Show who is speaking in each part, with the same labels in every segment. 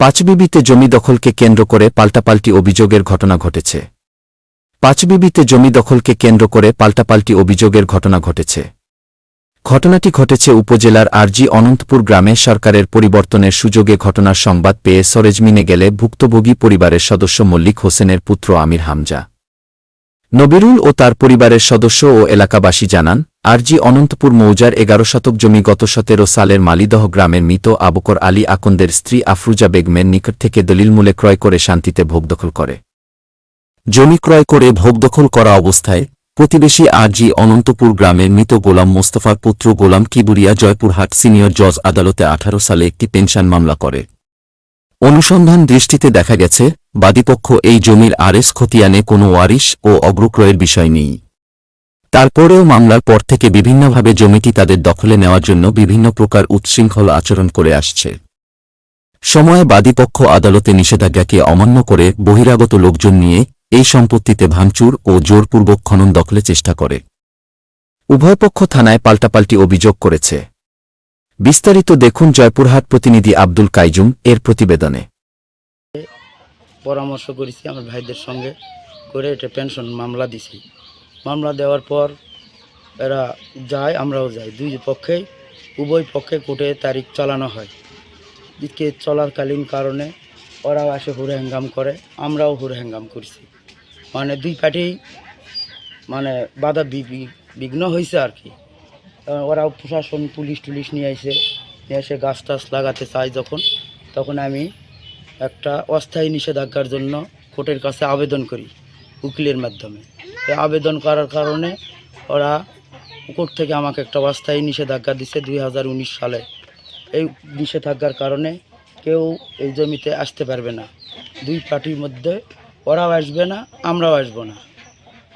Speaker 1: পাঁচবিবিতে জমি দখলকে কেন্দ্র করে পাল্টাপাল্টি অভিযোগের ঘটনা ঘটেছে। পাঁচবিবিতে জমি দখলকে কেন্দ্র করে পাল্টাপাল্টি অভিযোগের ঘটনা ঘটেছে। ঘটনাটি ঘটেছে উপজেলার আরজি অনন্তপুর গ্রামে সরকারের পরিবর্তনের সুযোগে ঘটনার সংবাদ পেয়ে সরেজমিনে গেলে ভুক্তভোগী পরিবারের সদস্য মল্লিক হোসেনের পুত্র আমির হামজা। নবিরুল ও তার পরিবারের সদস্য ও এলাকাবাসী জানান, আরজি অনন্তপুর মৌজার এগারো শতক জমি গত সতেরো সালের মালিদহ গ্রামের মৃত আবকর আলী আকন্দের স্ত্রী আফরুজা বেগমের নিকট থেকে দলিলমূলে ক্রয় করে শান্তিতে ভোগদখল করে। জমি ক্রয় করে ভোগদখল করা অবস্থায় প্রতিবেশী আরজি অনন্তপুর গ্রামের মৃত গোলাম মোস্তফার পুত্র গোলাম কিবুরিয়া জয়পুরহাট সিনিয়র জজ আদালতে আঠারো সালে একটি পেনশন মামলা করে। অনুসন্ধান দৃষ্টিতে দেখা গেছে, বাদীপক্ষ এই জমির আরেস খতিয়ানে কোনো ওয়ারিশ ও অগ্রক্রয়ের বিষয় নেই। তারপরেও মামলার পর থেকে বিভিন্নভাবে জমিটি তাদের দখলে নেওয়ার জন্য বিভিন্ন প্রকার উচ্ছৃঙ্খল আচরণ করে আসছে। সময়ে বাদীপক্ষ আদালতে নিষেধাজ্ঞাকে অমান্য করে বহিরাগত লোকজন নিয়ে এই সম্পত্তিতে ভাঙচুর ও জোরপূর্বক খনন দখলে চেষ্টা করে। উভয়পক্ষ থানায় পাল্টাপাল্টি অভিযোগ করেছে। বিস্তারিত দেখুন জয়পুরহাট প্রতিনিধি আব্দুল কাইজুম এর প্রতিবেদনে।
Speaker 2: পরামর্শ করেছি আমার ভাইদের সঙ্গে করে এটা পেনশন মামলা দিছি। মামলা দেওয়ার পর এরা যায়, আমরাও যাই। দুই পক্ষে, উভয় পক্ষে কোর্টে তারিখ চালানো হয়। দিকে চলাকালীন কারণে ওরাও আসে হুড়ে হ্যাঙ্গাম করে, আমরাও হুড়ে হ্যাঙ্গাম করছি। মানে দুই পার্টি মানে বাধা বিঘ্ন হয়েছে আর কি। ওরাও প্রশাসন, পুলিশ টুলিশ নিয়ে এসে নিয়ে এসে গাছ টাছ লাগাতে চায় যখন। তখন আমি একটা অস্থায়ী নিষেধাজ্ঞার জন্য কোর্টের কাছে আবেদন করি উকিলের মাধ্যমে। এই আবেদন করার কারণে ওরা কোর্ট থেকে আমাকে একটা অস্থায়ী নিষেধাজ্ঞা দিছে দুই হাজার উনিশ সালে। এই নিষেধাজ্ঞার কারণে কেউ এই জমিতে আসতে পারবে না। দুই পার্টির মধ্যে ওরাও আসবে না, আমরাও আসব না।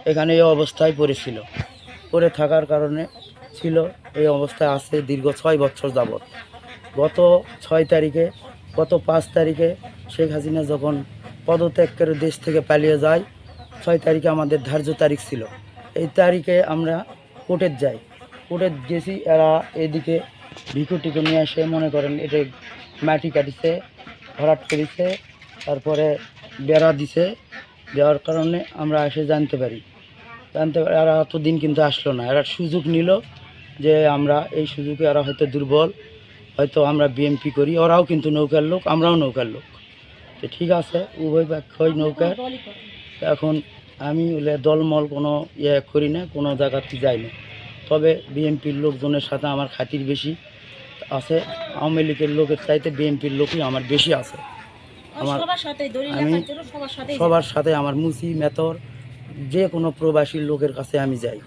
Speaker 2: এখানে এই অবস্থায় পড়েছিল। পড়ে থাকার কারণে ছিল, এই অবস্থায় আছে দীর্ঘ ছয় বছর যাবৎ। গত ছয় তারিখে, গত পাঁচ তারিখে শেখ হাসিনা যখন পদত্যাগ করে দেশ থেকে পালিয়ে যায়, ছয় তারিখে আমাদের ধার্য তারিখ ছিল। এই তারিখে আমরা কোর্টের যাই। কোর্টে গেছি, এরা এদিকে ভিকু টিকু নিয়ে এসে মনে করেন এটা মাটি কাটিছে, ভরাট করেছে, তারপরে বেড়া দিছে। দেওয়ার কারণে আমরা এসে জানতে পারি। জানতে পারি, এরা অতদিন কিন্তু আসলো না। এরা সুযোগ নিল যে আমরা এই সুযোগে এরা হয়তো দুর্বল হয়তো আমরা বিএমপি করি ওরাও কিন্তু নৌকার লোক আমরাও নৌকার লোক। তো ঠিক আছে উভয় পক্ষই নৌকার। এখন আমি দলমল কোনো ইয়ে করি না কোনো জায়গাতে যাই না। তবে বিএনপির লোকজনের সাথে আমার খাতির বেশি আছে। আওয়ামী লীগের লোকের চাইতে বিএনপির লোকই আমার বেশি আছে। আমার আমি
Speaker 3: সবার সাথে
Speaker 2: সবার সাথে আমার মুসি মেতর যে কোনো প্রবাসী লোকের কাছে আমি যাই।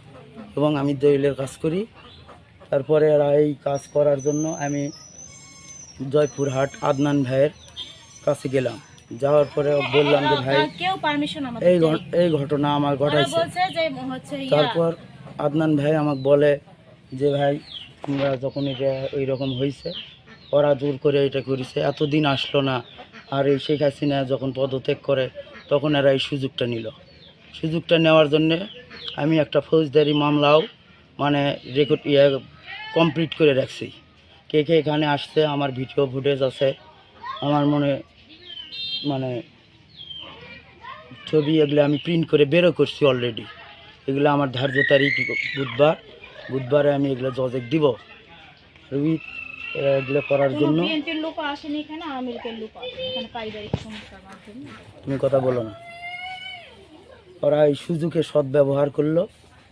Speaker 2: এবং আমি দলিলের কাজ করি। তারপরে এরা এই কাজ করার জন্য আমি জয়পুরহাট আদনান ভাইয়ের কাছে গেলাম। যাওয়ার পরে বললাম যে ভাই
Speaker 3: কেউ পারমিশন আমাদের
Speaker 2: এই এই ঘটনা আমার ঘটাইছে। তারপর আদনান ভাই আমাকে বলে যে ভাই তোমরা যখন এটা ওই রকম হয়েছে ওরা জোর করে এটা করেছে এতদিন আসলো না। আর এই শেখ হাসিনা যখন পদত্যাগ করে তখন এরা এই সুযোগটা নিল। সুযোগটা নেওয়ার জন্যে আমি একটা ফৌজদারি মামলাও মানে রেকর্ড ইয়ে কমপ্লিট করে রাখছি। কে কে এখানে আসছে আমার ভিডিও ফুটেজ আছে আমার মনে মানে ছবি এগুলো আমি প্রিন্ট করে বেরো করছি অলরেডি এগুলো আমার ধার্য তারিখ বুধবার। বুধবারে আমি এগুলো জজেক দিব। উইথ এগুলো করার জন্য। তুমি কথা বলো না। ওরা এই সুযোগে সদ্ব্যবহার করল।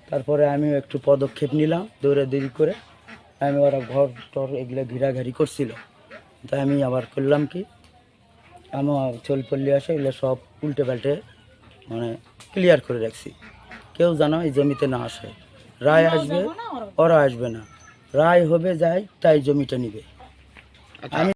Speaker 2: তারপরে আমিও একটু পদক্ষেপ নিলাম দৌড়াদৌড়ি করে। আমি ওরা ঘর টর এগুলো ঘিরাঘিরি করছিল। তাই আমি আবার করলাম কি? আমার চলপল্লি আসে এগুলো সব উল্টে পাল্টে মানে ক্লিয়ার করে রাখছি। কেউ জানো এই জমিতে না আসে। রায় আসবে
Speaker 3: ওরা
Speaker 2: ওরা আসবে না। রায় হবে যায় তাই জমিটা নিবে। আমি